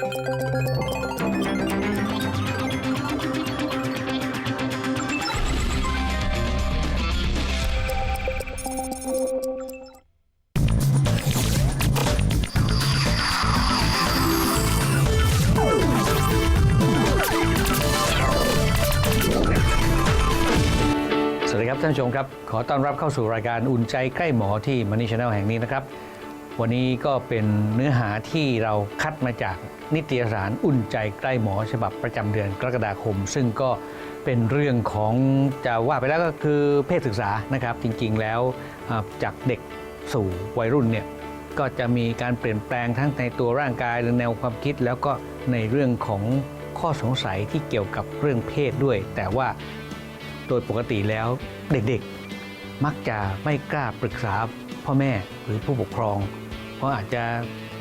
สวัสดีครับท่านผู้ชมครับ ขอต้อนรับเข้าสู่รายการอุ่นใจใกล้หมอที่มันนี่ชาแนลแห่งนี้นะครับ วันนี้ก็เป็นเนื้อหาที่เราคัดมาจากนิตยสารอุ่นใจใกล้หมอฉบับประจำเดือนกรกฎาคม ซึ่งก็เป็นเรื่องของจะว่าไปแล้วก็คือเพศศึกษานะครับ จริงๆแล้วจากเด็กสู่วัยรุ่นเนี่ยก็จะมีการเปลี่ยนแปลงทั้งในตัวร่างกายและแนวความคิด แล้วก็ในเรื่องของข้อสงสัยที่เกี่ยวกับเรื่องเพศด้วย แต่ว่าโดยปกติแล้วเด็กๆมักจะไม่กล้าปรึกษา พ่อแม่หรือผู้ปกครอง เพราะอาจจะ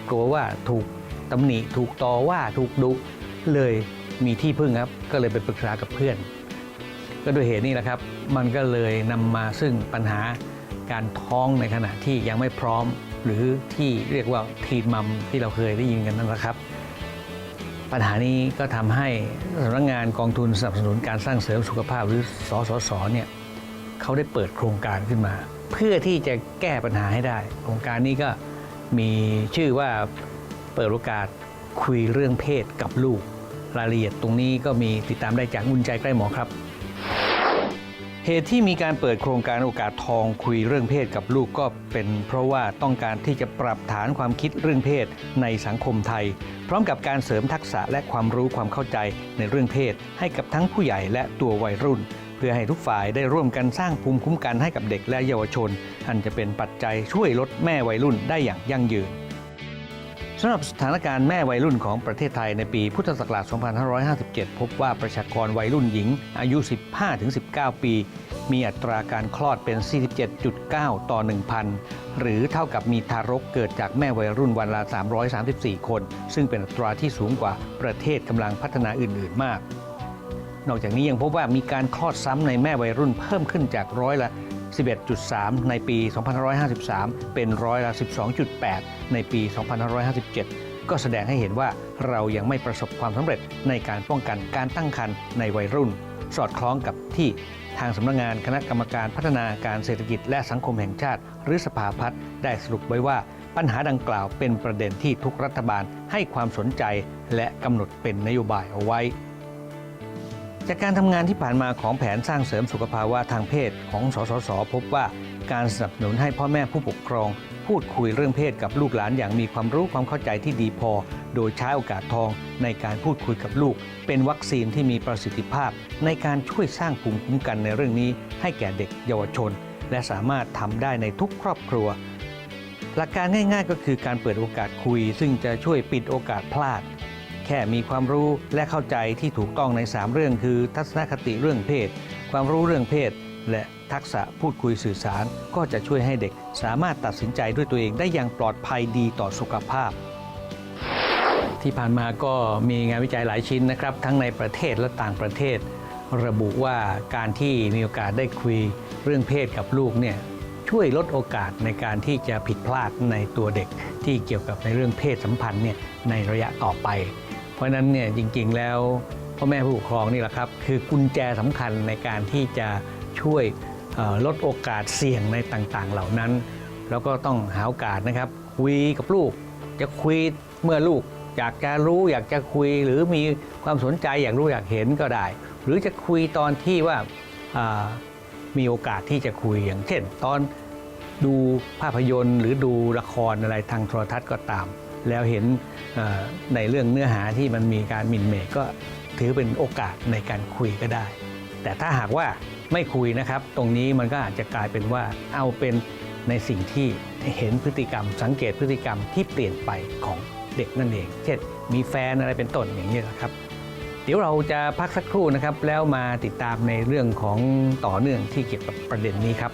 กลัวว่าถูกตำหนิถูกต่อว่าถูกดุเลยมีที่พึ่งครับ ก็เลยไปปรึกษากับเพื่อน ก็ด้วยเหตุนี้แหละครับ มันก็เลยนำมาซึ่งปัญหาการท้องในขณะที่ยังไม่พร้อม หรือที่เรียกว่าทีนมัมที่เราเคยได้ยินกันนั่นแหละครับ ปัญหานี้ก็ทำให้สำนักงานกองทุนสนับสนุนการสร้างเสริมสุขภาพหรือสสสเนี่ยเขาได้เปิดโครงการขึ้นมา เพื่อที่จะแก้ปัญหาให้ได้ โครงการนี้ก็มีชื่อว่าเปิดโอกาสคุยเรื่องเพศกับลูก รายละเอียดตรงนี้ก็มีติดตามได้จากอุ่นใจใกล้หมอครับ เหตุที่มีการเปิดโครงการโอกาสทองคุยเรื่องเพศกับลูกก็เป็น เพราะว่าต้องการที่จะปรับฐานความคิดเรื่องเพศในสังคมไทย พร้อมกับการเสริมทักษะและความรู้ความเข้าใจในเรื่องเพศ ให้กับทั้งผู้ใหญ่และตัววัยรุ่น เพื่อให้ทุกฝ่ายได้ร่วมกันสร้างภูมิคุ้มกันให้กับเด็กและเยาวชน อันจะเป็นปัจจัยช่วยลดแม่วัยรุ่นได้อย่างยั่งยืนสำหรับสถานการณ์แม่วัยรุ่นของประเทศไทยในปีพุทธศักราช 2557 พบว่าประชากรวัยรุ่นหญิงอายุ 15-19 ปี มีอัตราการคลอดเป็น 47.9 ต่อ 1,000 หรือเท่ากับมีทารกเกิดจากแม่วัยรุ่นวันละ 334 คน ซึ่งเป็นอัตราที่สูงกว่าประเทศกำลังพัฒนาอื่น ๆ มาก นอกจากนี้ยังพบว่ามีการคลอดซ้ำในแม่วัยรุ่นเพิ่มขึ้นจากร้อยละ 11.3 ในปี 2553 เป็นร้อยละ 12.8 ในปี 2557 ก็แสดงให้เห็นว่าเรายังไม่ประสบความสำเร็จในการป้องกันการตั้งครรภ์ในวัยรุ่น สอดคล้องกับที่ทางสำนักงานคณะกรรมการพัฒนาการเศรษฐกิจและสังคมแห่งชาติ หรือสภาพัฒน์ได้สรุปไว้ว่าปัญหาดังกล่าวเป็นประเด็นที่ทุกรัฐบาลให้ความสนใจและกำหนดเป็นนโยบายเอาไว้ จากการทำงานที่ผ่านมาของแผนสร้างเสริมสุขภาวะทางเพศของสสส พบว่าการสนับสนุนให้พ่อแม่ผู้ปกครอง พูดคุยเรื่องเพศกับลูกหลานอย่างมีความรู้ความเข้าใจที่ดีพอ โดยใช้โอกาสทองในการพูดคุยกับลูก เป็นวัคซีนที่มีประสิทธิภาพ ในการช่วยสร้างภูมิคุ้มกันในเรื่องนี้ ให้แก่เด็กเยาวชน และสามารถทำได้ในทุกครอบครัว หลักการง่าย ๆ ก็คือการเปิดโอกาสคุย ซึ่งจะช่วยปิดโอกาสพลาด แค่มีความรู้และเข้าใจที่ถูกต้องใน 3 เรื่องคือ ทัศนคติเรื่องเพศ ความรู้เรื่องเพศ และทักษะพูดคุยสื่อสาร ก็จะช่วยให้เด็กสามารถตัดสินใจด้วยตัวเองได้อย่างปลอดภัยดีต่อสุขภาพ ที่ผ่านมาก็มีงานวิจัยหลายชิ้นนะครับ ทั้งในประเทศและต่างประเทศ ระบุว่าการที่มีโอกาสได้คุยเรื่องเพศกับลูกเนี่ยช่วยลดโอกาสในการที่จะผิดพลาดในตัวเด็กที่เกี่ยวกับในเรื่องเพศสัมพันธ์เนี่ยในระยะต่อไป เพราะฉะนั้นเนี่ยจริงๆแล้วพ่อแม่ผู้ปกครองนี่แหละครับ คือกุญแจสำคัญในการที่จะช่วยลดโอกาสเสี่ยงในต่างๆ เหล่านั้น แล้วก็ต้องหาโอกาสนะครับคุยกับลูก จะคุยเมื่อลูกอยากจะรู้อยากจะคุยหรือมีความสนใจอยากรู้อยากเห็นก็ได้ หรือจะคุยตอนที่ว่ามีโอกาสที่จะคุยอย่างเช่น ตอนดูภาพยนตร์ หรือดูละครอะไรทางโทรทัศน์ก็ตาม แล้วเห็นในเรื่องเนื้อหาที่มันมีการมินเมก็ถือเป็นโอกาสในการคุยก็ได้ แต่ถ้าหากว่าไม่คุยนะครับ ตรงนี้มันก็อาจจะกลายเป็นว่าเอาเป็นในสิ่งที่เห็นพฤติกรรม สังเกตพฤติกรรมที่เปลี่ยนไปของเด็กนั่นเอง เช่น มีแฟนอะไรเป็นต้นอย่างนี้นะครับ เดี๋ยวเราจะพักสักครู่นะครับ แล้วมาติดตามในเรื่องของต่อเนื่องที่เกี่ยวกับประเด็นนี้ครับ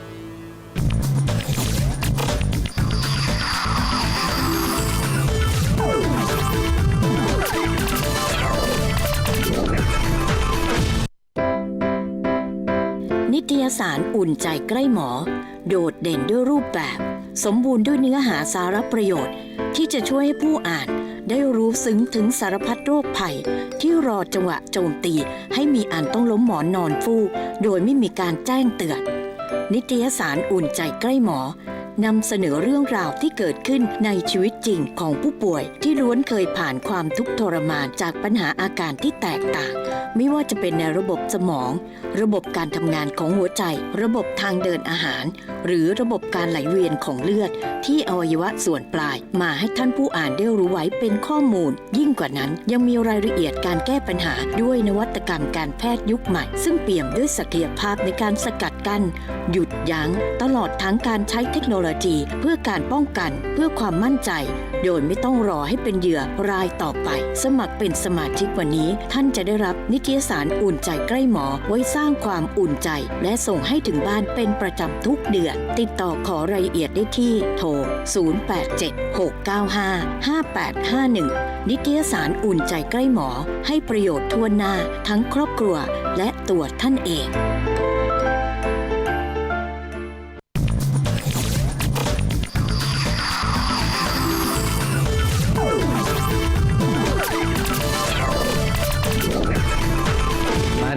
ยสารอุ่นใจใกล้หมอ โดดเด่นด้วยรูปแบบ สมบูรณ์ด้วยเนื้อหาสาระประโยชน์ ที่จะช่วยให้ผู้อ่านได้รู้ซึ้งถึงสารพัดโรคภัย ที่รอจังหวะโจมตีให้มีอันต้องล้มหมอนนอนฟูกโดยไม่มีการแจ้งเตือนนิตยสารอุ่นใจใกล้หมอ นำเสนอเรื่องราวที่เกิดขึ้นในชีวิตจริงของผู้ป่วย ที่ล้วนเคยผ่านความทุกข์ทรมานจากปัญหาอาการที่แตกต่าง ไม่ว่าจะเป็นในระบบสมอง ระบบการทำงานของหัวใจ ระบบทางเดินอาหาร หรือระบบการไหลเวียนของเลือด ที่อวัยวะส่วนปลาย มาให้ท่านผู้อ่านได้รู้ไว้เป็นข้อมูล ยิ่งกว่านั้นยังมีรายละเอียดการแก้ปัญหาด้วยนวัตกรรมการแพทย์ยุคใหม่ ซึ่งเปี่ยมด้วยศักยภาพในการสกัด กั้นหยุดยัง้งตลอดทั้งการใช้เทคโนโลยี เพื่อการป้องกันเพื่อความมั่นใจ โดยไม่ต้องรอให้เป็นเหยื่อรายต่อไป สมัครเป็นสมาชิกวันนี้ ท่านจะได้รับนิตยสารอุ่นใจใกล้หมอไว้สร้างความอุ่นใจ และส่งให้ถึงบ้านเป็นประจำทุกเดือน ติดต่อขอรายละเอียดได้ที่โทร 0876955851 นิตยสารอุ่นใจใกล้หมอ ให้ประโยชน์ทั่วหน้าทั้งครอบครัวและตัวท่านเอง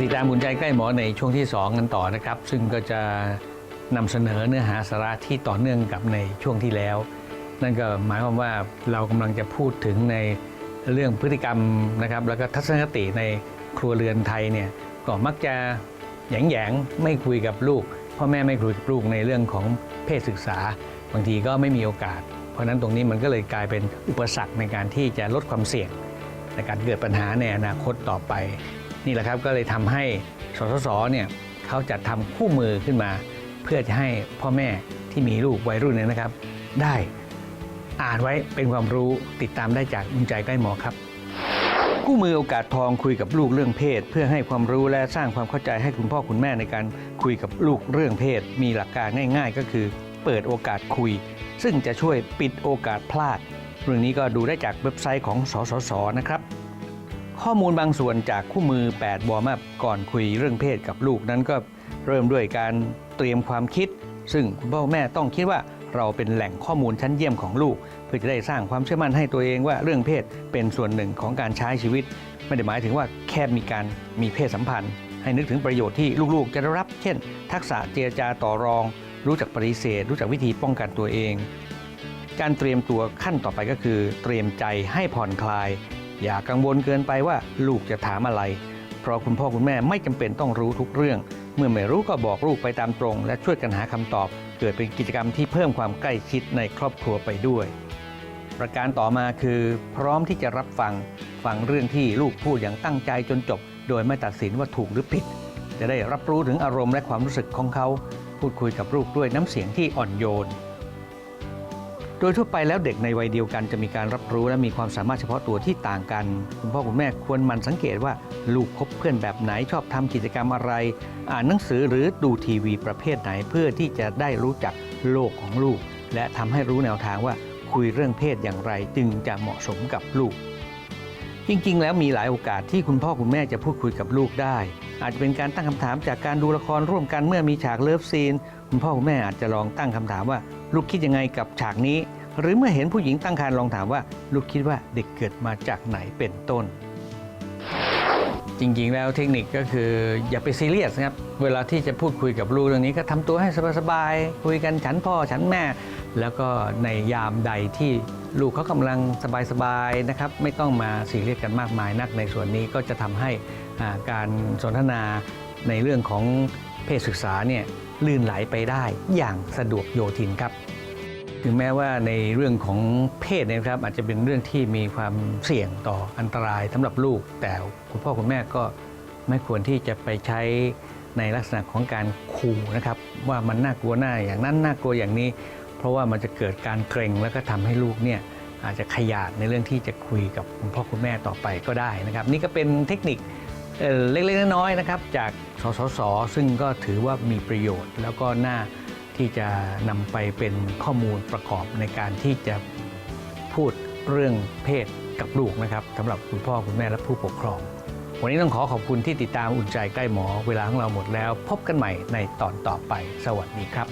ดตามอุ่นใจใกล้หมอในช่วงที่ 2 กันต่อนะครับ ซึ่งก็จะนำเสนอเนื้อหาสาระที่ต่อเนื่องกับในช่วงที่แล้ว นั่นก็หมายความว่าเรากำลังจะพูดถึงในเรื่องพฤติกรรมนะครับ แล้วก็ทัศนคติในครัวเรือนไทยเนี่ยก็มักจะหยงแยงไม่คุยกับลูกพ่อแม่ไม่คุยกับลูกในเรื่องของเพศศึกษา บางทีก็ไม่มีโอกาส เพราะฉะนั้นตรงนี้มันก็เลยกลายเป็นอุปสรรคในการที่จะลดความเสี่ยงในการเกิดปัญหาในอนาคตต่อไป นี่แหละครับก็เลยทำให้สสสเนี่ยเขาจัดทำคู่มือขึ้นมา เพื่อจะให้พ่อแม่ที่มีลูกวัยรุ่นเนี่ยนะครับ ได้อ่านไว้เป็นความรู้ติดตามได้จากอุ่นใจใกล้หมอครับคู่มือโอกาสทองคุยกับลูกเรื่องเพศ เพื่อให้ความรู้และสร้างความเข้าใจให้คุณพ่อคุณแม่ในการคุยกับลูกเรื่องเพศ มีหลักการง่าย ๆ ก็คือ เปิดโอกาสคุย ซึ่งจะช่วยปิดโอกาสพลาด เรื่องนี้ก็ดูได้จากเว็บไซต์ของสสสนะครับ ข้อมูลบางส่วนจากคู่มือ 8 วอร์มอัพก่อนคุยเรื่องเพศกับลูกนั้นก็เริ่มด้วยการเตรียมความคิด ซึ่งคุณพ่อแม่ต้องคิดว่าเราเป็นแหล่งข้อมูลชั้นเยี่ยมของลูก เพื่อจะได้สร้างความเชื่อมั่นให้ตัวเองว่าเรื่องเพศเป็นส่วนหนึ่งของการใช้ชีวิต ไม่ได้หมายถึงว่าแค่มีการมีเพศสัมพันธ์ ให้นึกถึงประโยชน์ที่ลูกๆ จะได้รับ เช่น ทักษะเจรจาต่อรอง รู้จักปฏิเสธ รู้จักวิธีป้องกันตัวเอง การเตรียมตัวขั้นต่อไปก็คือ เตรียมใจให้ผ่อนคลาย อย่ากังวลเกินไปว่าลูกจะถามอะไร เพราะคุณพ่อคุณแม่ไม่จำเป็นต้องรู้ทุกเรื่อง เมื่อไม่รู้ก็บอกลูกไปตามตรง และช่วยกันหาคำตอบ เกิดเป็นกิจกรรมที่เพิ่มความใกล้ชิดในครอบครัวไปด้วย ประการต่อมาคือ พร้อมที่จะรับฟังฟังเรื่องที่ลูกพูดอย่างตั้งใจจนจบ โดยไม่ตัดสินว่าถูกหรือผิด จะได้รับรู้ถึงอารมณ์และความรู้สึกของเขา พูดคุยกับลูกด้วยน้ำเสียงที่อ่อนโยน โดยทั่วไปแล้วเด็กในวัยเดียวกันจะมีการรับรู้และมีความสามารถเฉพาะตัวที่ต่างกัน คุณพ่อคุณแม่ควรมันสังเกตว่าลูกคบเพื่อนแบบไหนชอบทำกิจกรรมอะไร อ่านหนังสือหรือดูทีวีประเภทไหนเพื่อที่จะได้รู้จักโลกของลูก และทำให้รู้แนวทางว่าคุยเรื่องเพศอย่างไรจึงจะเหมาะสมกับลูก จริงๆ แล้วมีหลายโอกาสที่คุณพ่อคุณแม่จะพูดคุยกับลูกได้ อาจจะเป็นการตั้งคำถามจากการดูละครร่วมกันเมื่อมีฉากเลิฟซีน คุณพ่อคุณแม่อาจจะลองตั้งคำถามว่า ลูกคิดยังไงกับฉากนี้ หรือเมื่อเห็นผู้หญิงตั้งครรภ์ลองถามว่า ลูกคิดว่าเด็กเกิดมาจากไหนเป็นต้น จริงๆ แล้วเทคนิคก็คืออย่าไปซีเรียสนะครับ เวลาที่จะพูดคุยกับลูกเรื่องนี้ก็ทำตัวให้สบายๆ คุยกันฉันพ่อฉันแม่ แล้วก็ในยามใดที่ลูกเขากำลังสบายๆนะครับ ไม่ต้องมาซีเรียสกันมากมายนักในส่วนนี้ก็จะทำให้การสนทนาในเรื่องของเพศศึกษาเนี่ยลื่นไหลไปได้อย่างสะดวกโยทินครับ ถึงแม้ว่าในเรื่องของเพศเนะครับอาจจะเป็นเรื่องที่มีความเสี่ยงต่ออันตรายสำหรับลูก แต่คุณพ่อคุณแม่ก็ไม่ควรที่จะไปใช้ในลักษณะของการขู่นะครับ ว่ามันน่ากลัวหน้าอย่างนั้นน่ากลัวอย่างนี้ เพราะว่ามันจะเกิดการเกรงแล้วก็ทำให้ลูกเนี่ยอาจจะขยาดในเรื่องที่จะคุยกับคุณพ่อคุณแม่ต่อไปก็ได้นะครับ นี่ก็เป็นเทคนิคเล็กๆน้อยๆนะครับ จากสสสซึ่งก็ถือว่ามีประโยชน์แล้วก็น่า ที่จะนำไปเป็นข้อมูลประกอบในการที่จะพูดเรื่องเพศกับลูกนะครับสำหรับคุณพ่อคุณแม่และผู้ปกครอง วันนี้ต้องขอขอบคุณที่ติดตามอุ่นใจใกล้หมอ เวลาของเราหมดแล้ว พบกันใหม่ในตอนต่อไป สวัสดีครับ